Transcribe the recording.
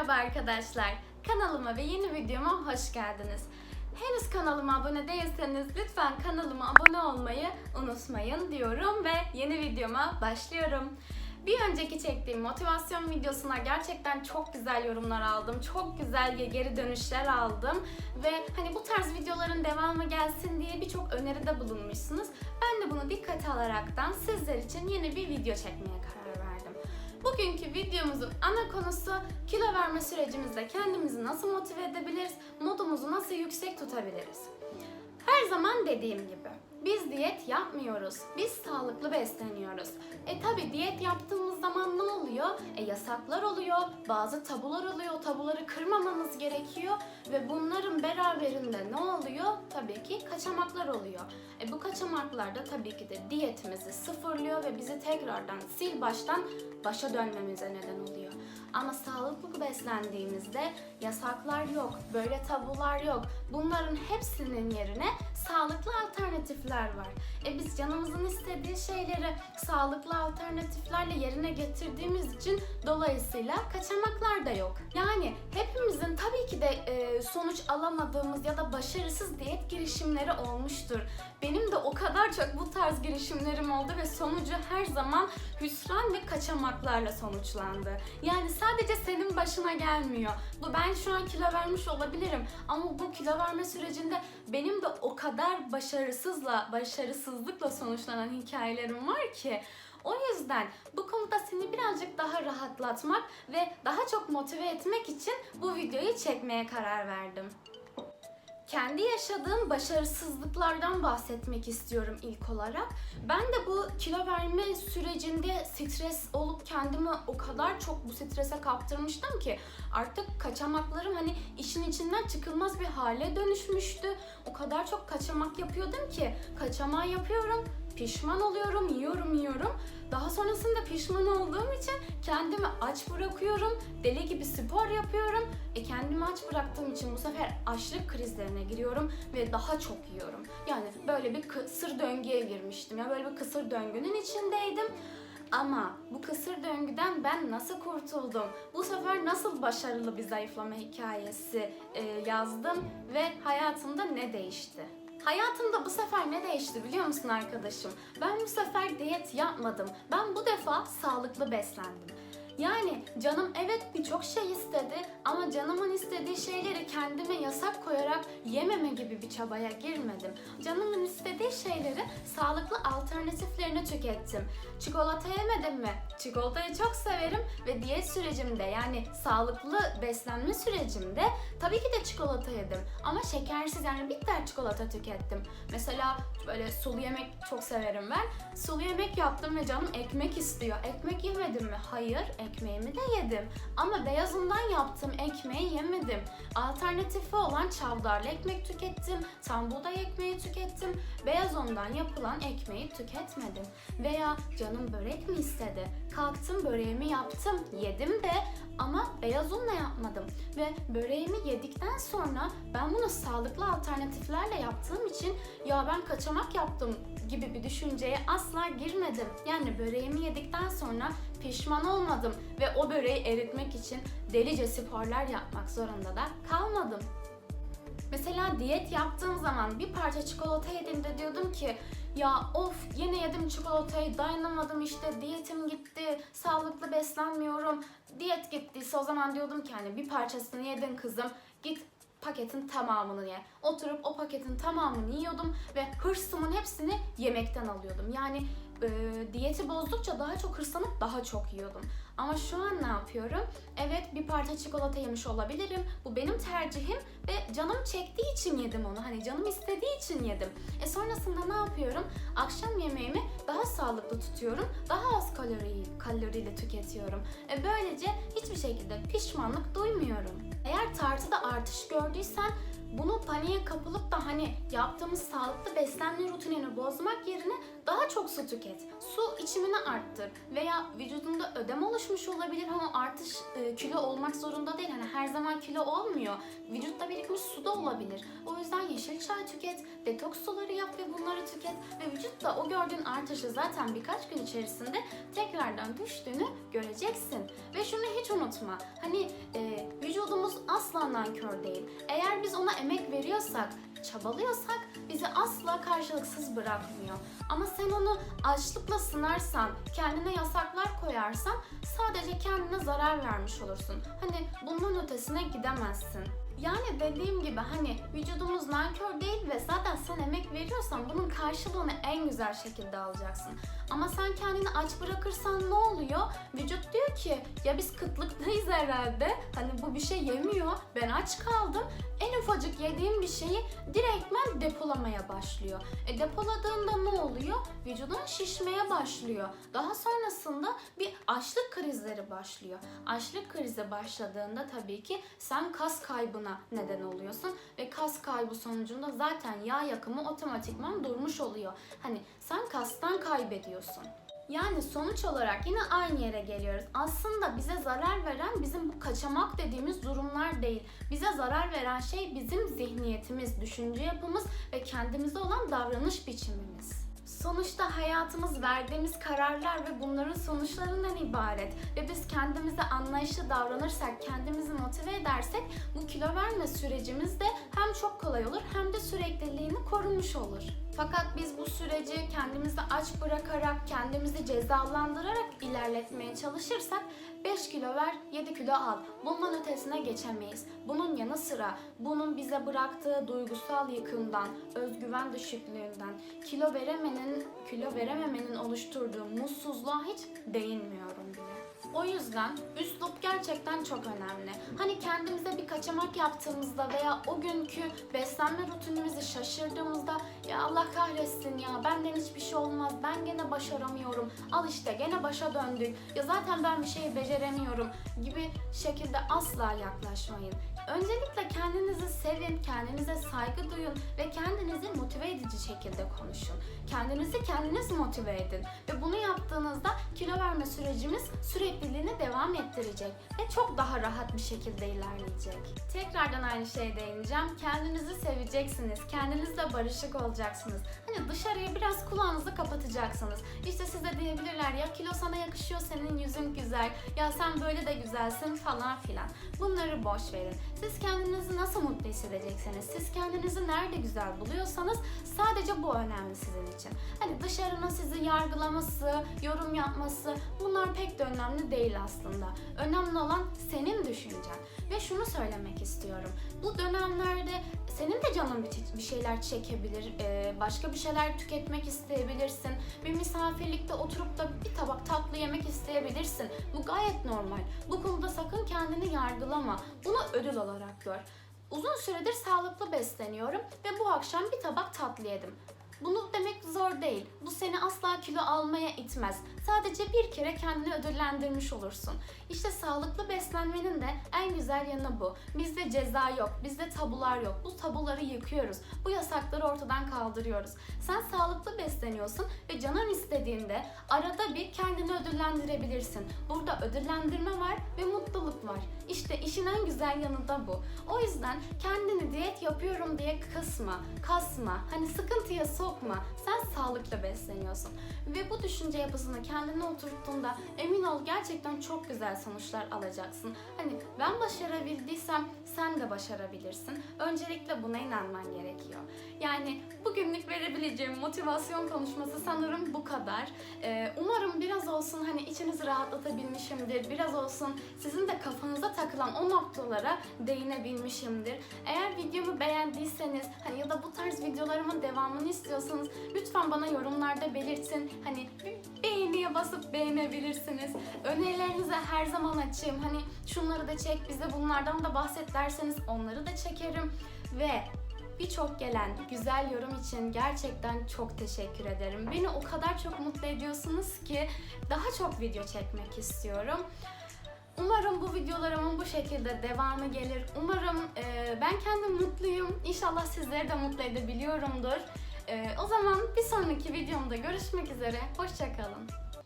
Merhaba arkadaşlar. Kanalıma ve yeni videoma hoş geldiniz. Henüz kanalıma abone değilseniz lütfen kanalıma abone olmayı unutmayın diyorum ve yeni videoma başlıyorum. Bir önceki çektiğim motivasyon videosuna gerçekten çok güzel yorumlar aldım. Çok güzel geri dönüşler aldım. Ve hani bu tarz videoların devamı gelsin diye birçok öneride bulunmuşsunuz. Ben de bunu dikkate alaraktan sizler için yeni bir video çekmeye karar. Bugünkü videomuzun ana konusu kilo verme sürecimizde kendimizi nasıl motive edebiliriz, modumuzu nasıl yüksek tutabiliriz. Her zaman dediğim gibi biz diyet yapmıyoruz. Biz sağlıklı besleniyoruz. E tabi diyet yaptığımız zaman ne oluyor? E yasaklar oluyor, bazı tabular oluyor. Tabuları kırmamamız gerekiyor ve bunların beraberinde ne oluyor? Tabii ki kaçamaklar oluyor. E bu kaçamaklar da tabii ki de diyetimizi sıfırlıyor ve bizi tekrardan sil baştan başa dönmemize neden oluyor. Ama sağlıklı beslendiğimizde yasaklar yok, böyle tabular yok. Bunların hepsinin yerine sağlıklı alternatifler var. E biz canımızın istediği şeyleri sağlıklı alternatiflerle yerine getirdiğimiz için dolayısıyla kaçamaklar da yok. Yani hepimizin tabii ki de e, sonuç alamadığımız ya da başarısız diyet girişimleri olmuştur. Benim de o kadar çok bu tarz girişimlerim oldu ve sonucu her zaman hüsran ve kaçamaklarla sonuçlandı. Yani sadece senin başına gelmiyor. Bu ben şu an kilo vermiş olabilirim ama bu kilo verme sürecinde benim de o kadar başarısızla, başarısızlıkla sonuçlanan hikayelerim var ki o yüzden bu konuda seni birazcık daha rahatlatmak ve daha çok motive etmek için bu videoyu çekmeye karar verdim. Kendi yaşadığım başarısızlıklardan bahsetmek istiyorum ilk olarak. Ben de bu kilo verme sürecinde stres olup kendimi o kadar çok bu strese kaptırmıştım ki artık kaçamaklarım hani işin içinden çıkılmaz bir hale dönüşmüştü. O kadar çok kaçamak yapıyordum ki kaçamağı yapıyorum, pişman oluyorum, yiyorum yiyorum. Daha sonrasında pişman olduğum için kendimi aç bırakıyorum. Deli gibi spor yapıyorum. E kendimi aç bıraktığım için bu sefer açlık krizlerine giriyorum ve daha çok yiyorum. Yani böyle bir kısır döngüye girmiştim. Ya böyle bir kısır döngünün içindeydim. Ama bu kısır döngüden ben nasıl kurtuldum? Bu sefer nasıl başarılı bir zayıflama hikayesi e, yazdım ve hayatımda ne değişti? Hayatımda bu sefer ne değişti biliyor musun arkadaşım? Ben bu sefer diyet yapmadım. Ben bu defa sağlıklı beslendim. Yani canım evet birçok şey istedi ama canımın istediği şeyleri kendime yasak koyarak yememe gibi bir çabaya girmedim. Canımın istediği şeyleri sağlıklı alternatiflerini tükettim. Çikolata yemedim mi? Çikolatayı çok severim ve diyet sürecimde yani sağlıklı beslenme sürecimde tabii ki de çikolata yedim. Ama şekersiz yani bitter çikolata tükettim. Mesela böyle sulu yemek çok severim ben. Sulu yemek yaptım ve canım ekmek istiyor. Ekmek yemedim mi? Hayır, ekmeğimi de yedim. Ama beyazından yaptım ekmeği yemedim. Alternatifi olan çavdarlı ekmek tükettim. Tam ekmeği tükettim. Beyaz undan yapılan ekmeği tüketmedim. Veya canım börek mi istedi? Kalktım böreğimi yaptım, yedim de ama beyaz unla yapmadım. Ve böreğimi yedikten sonra ben bunu sağlıklı alternatiflerle yaptığım için ya ben kaçamak yaptım gibi bir düşünceye asla girmedim. Yani böreğimi yedikten sonra pişman olmadım ve o böreği eritmek için delice sporlar yapmak zorunda da kalmadım. Mesela diyet yaptığım zaman bir parça çikolata yediğimde diyordum ki ya of yine yedim çikolatayı dayanamadım işte diyetim gitti sağlıklı beslenmiyorum diyet gittiyse o zaman diyordum ki hani bir parçasını yedin kızım git paketin tamamını ye. Oturup o paketin tamamını yiyordum ve hırsımın hepsini yemekten alıyordum. Yani e, diyeti bozdukça daha çok hırslanıp daha çok yiyordum. Ama şu an ne yapıyorum? Evet bir parça çikolata yemiş olabilirim. Bu benim tercihim ve canım çektiği için yedim onu. Hani canım istediği için yedim. E sonrasında ne yapıyorum? Akşam yemeğimi daha sağlıklı tutuyorum. Daha az kalori, kaloriyle tüketiyorum. E böylece hiçbir şekilde pişmanlık duymuyorum. Eğer tartıda artış gördüysen bunu paniğe kapılıp da hani yaptığımız sağlıklı beslenme rutinini bozmak yerine Daha çok su tüket. Su içimini arttır. Veya vücudunda ödem oluşmuş olabilir ama artış e, kilo olmak zorunda değil. Hani her zaman kilo olmuyor. Vücutta birikmiş su da olabilir. O yüzden yeşil çay tüket, detoks suları yap ve bunları tüket. Ve vücutta o gördüğün artışı zaten birkaç gün içerisinde tekrardan düştüğünü göreceksin. Ve şunu hiç unutma. Hani e, vücudumuz asla nankör değil. Eğer biz ona emek veriyorsak, çabalıyorsak bizi asla karşılıksız bırakmıyor. Ama sen onu açlıkla sınarsan, kendine yasaklar koyarsan sadece kendine zarar vermiş olursun. Hani bunun ötesine gidemezsin. Yani dediğim gibi hani vücudumuz nankör değil ve zaten sen emek veriyorsan bunun karşılığını en güzel şekilde alacaksın. Ama sen kendini aç bırakırsan ne oluyor? Vücut diyor ki ya biz kıtlıktayız herhalde. Hani bu bir şey yemiyor. Ben aç kaldım. En ufacık yediğim bir şeyi direktmen depolamaya başlıyor. E depoladığında ne oluyor? Vücudun şişmeye başlıyor. Daha sonrasında bir açlık krizleri başlıyor. Açlık krizi başladığında tabii ki sen kas kaybına neden oluyorsun ve kas kaybı sonucunda zaten yağ yakımı otomatikman durmuş oluyor. Hani sen kastan kaybediyorsun. Yani sonuç olarak yine aynı yere geliyoruz. Aslında bize zarar veren bizim bu kaçamak dediğimiz durumlar değil. Bize zarar veren şey bizim zihniyetimiz, düşünce yapımız ve kendimize olan davranış biçimimiz. Sonuçta hayatımız verdiğimiz kararlar ve bunların sonuçlarından ibaret. Ve biz kendimize anlayışlı davranırsak, kendimizi motive edersek bu kilo verme sürecimiz de hem çok kolay olur hem de sürekliliğini korumuş olur. Fakat biz bu süreci kendimizi aç bırakarak, kendimizi cezalandırarak ilerletmeye çalışırsak 5 kilo ver, 7 kilo al. Bundan ötesine geçemeyiz. Bunun yanı sıra bunun bize bıraktığı duygusal yıkımdan, özgüven düşüklüğünden, kilo veremenin, kilo verememenin oluşturduğu mutsuzluğa hiç değinmiyorum bile. O yüzden üslup gerçekten çok önemli. Hani kendimize bir kaçamak yaptığımızda veya o günkü beslenme rutinimizi şaşırdığımızda ya Allah kahretsin ya benden hiçbir şey olmaz ben gene başaramıyorum al işte gene başa döndük ya zaten ben bir şey beceremiyorum gibi şekilde asla yaklaşmayın. Öncelikle kendinizi sevin, kendinize saygı duyun ve kendinizi motive edici şekilde konuşun. Kendinizi kendiniz motive edin ve bunu yaptığınızda kilo verme sürecimiz sürekliliğini devam ettirecek ve çok daha rahat bir şekilde ilerleyecek. Tekrardan aynı şeye değineceğim. Kendinizi seveceksiniz, kendinizle barışık olacaksınız. Hani dışarıya biraz kulağınızı kapatacaksınız. İşte size diyebilirler ya kilo sana yakışıyor, senin yüzün güzel, ya sen böyle de güzelsin falan filan. Bunları boş verin. Siz kendinizi nasıl mutlu hissedeceksiniz? Siz kendinizi nerede güzel buluyorsanız sadece bu önemli sizin için. Hani dışarının sizi yargılaması, yorum yapması bunlar pek de önemli değil aslında. Önemli olan senin düşüncen. Ve şunu söylemek istiyorum. Bu dönemlerde senin de canın bir, şeyler çekebilir, ee, başka bir şeyler tüketmek isteyebilirsin. Bir misafirlikte oturup da bir tabak tatlı yemek isteyebilirsin. Bu gayet normal. Bu konuda sakın kendini yargılama. Bunu ödül olarak gör. Uzun süredir sağlıklı besleniyorum ve bu akşam bir tabak tatlı yedim. Bunu demek zor değil. Bu seni asla kilo almaya itmez. Sadece bir kere kendini ödüllendirmiş olursun. İşte sağlıklı beslenmenin de en güzel yanı bu. Bizde ceza yok, bizde tabular yok. Bu tabuları yıkıyoruz. Bu yasakları ortadan kaldırıyoruz. Sen sağlıklı besleniyorsun ve canın istediğinde arada bir kendini ödüllendirebilirsin. Burada ödüllendirme var ve mutluluk var. İşte işin en güzel yanı da bu. O yüzden kendini diyet yapıyorum diye kısma, kasma, hani sıkıntıya sokma. Sen sağlıklı besleniyorsun. Ve bu düşünce yapısını kendine oturttuğunda emin ol gerçekten çok güzel sonuçlar alacaksın. Hani ben başarabildiysem sen de başarabilirsin. Öncelikle buna inanman gerekiyor. Yani bugünlük verebileceğim motivasyon konuşması sanırım bu kadar. Ee, umarım biraz olsun hani içinizi rahatlatabilmişimdir. Biraz olsun sizin de kafanıza takılan o noktalara değinebilmişimdir. Eğer videomu beğendiyseniz videolarımın devamını istiyorsanız lütfen bana yorumlarda belirtin. Hani beğeniye basıp beğenebilirsiniz. Önerilerinize her zaman açığım. Hani şunları da çek, bize bunlardan da bahset derseniz onları da çekerim. Ve birçok gelen güzel yorum için gerçekten çok teşekkür ederim. Beni o kadar çok mutlu ediyorsunuz ki daha çok video çekmek istiyorum. Umarım bu videolarımın bu şekilde devamı gelir. Umarım e, ben kendim mutluyum. İnşallah sizleri de mutlu edebiliyorumdur. Ee, o zaman bir sonraki videomda görüşmek üzere. Hoşçakalın.